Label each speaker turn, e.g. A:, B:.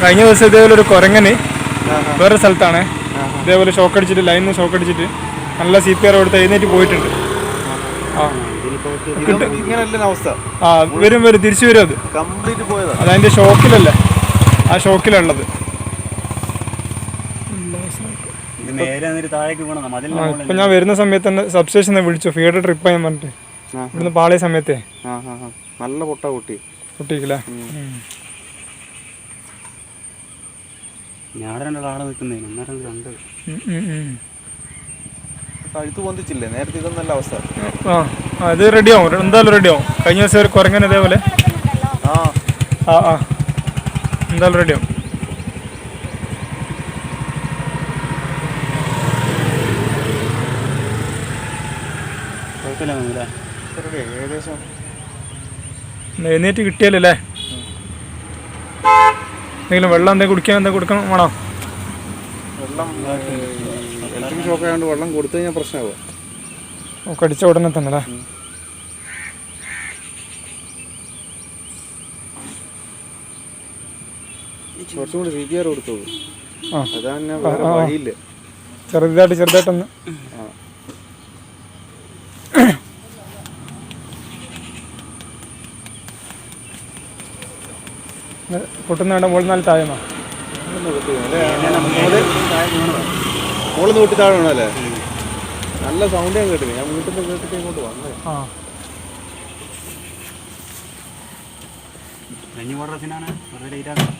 A: കഴിഞ്ഞ ദിവസം ഇതേപോലെ ഒരു കുരങ്ങന് വേറെ സ്ഥലത്താണ്. ഇതേപോലെ ഷോക്ക് അടിച്ചിട്ട് ലൈനിൽ നിന്ന് ഷോക്ക് അടിച്ചിട്ട് നല്ല സി പി ആർ കൊടുത്ത് എഴുന്നേറ്റ് പോയിട്ടുണ്ട്. ആ. ആ വരും വരും തിരിച്ചു വരും അത്.
B: കംപ്ലീറ്റ് ഷോക്കിലല്ല
A: അത് അതിന്റെ ഷോക്കിലല്ലേ ആ ഷോക്കിലുള്ളത് ഇപ്പൊ ഞാൻ വരുന്ന സമയത്ത് തന്നെ സബ്സ്റ്റേഷൻ വിളിച്ചു. ഫീഡ് ട്രിപ്പ് ഞാൻ പറഞ്ഞിട്ട്. ഇവിടുന്ന് പാളിയ സമയത്തെ.
B: നല്ല പൊട്ട കുട്ടി.
A: കുട്ടിക്കില്ലേ
C: ഞാൻ അന്നേരം കണ്ട്
B: കഴുത്ത് പൊന്തിച്ചില്ലേ? നേരത്തെ ഇതൊന്നല്ല അവസ്ഥ.
A: ആ ഇത് റെഡിയാവും. എന്തായാലും റെഡിയാവും. കഴിഞ്ഞ ദിവസം ഒരു കുരങ്ങൻ ഇതേപോലെ.
B: ആ.
A: ആ ആ. എന്തായാലും റെഡിയാവും.
B: ഏകദേശം
A: എഴുന്നേറ്റ് കിട്ടിയാലല്ലേ? എന്തെങ്കിലും വെള്ളം എന്തെങ്കിലും കുടിക്കാൻ എന്തെങ്കിലും കൊടുക്കണം വേണോ?
B: വെള്ളം ഇലക്ട്രിക് ഷോക്ക് ആയതുകൊണ്ട് വെള്ളം കൊടുത്തു കഴിഞ്ഞാൽ പ്രശ്നമാവുക
A: ഓ, കടിച്ച ഉടനെ തന്നെ അല്ലേ?
B: കുറച്ചും കൂടി സി പി ആർ കൊടുത്തു
A: ആ
B: അതാണ് വേറെ വഴിയില്ല.
A: ചെറുതായിട്ട് ചെറുതായിട്ടൊന്ന്
B: ആ
A: പൊട്ടുന്ന വേണ്ട മുകളിൽ നാല് താഴെന്നോ
B: മുകളിൽ നൂറ്റി താഴെ വേണമല്ലേ നല്ല സൗണ്ട് ഞാൻ കേട്ടില്ല? ഞാൻ വീട്ടിൽ നിന്ന് കേട്ടിട്ട് ഇങ്ങോട്ട് വന്നേ.
A: ആ.
C: കഴിഞ്ഞ സീനാണ് വെറുതെ ലൈറ്റ് ആക്കാം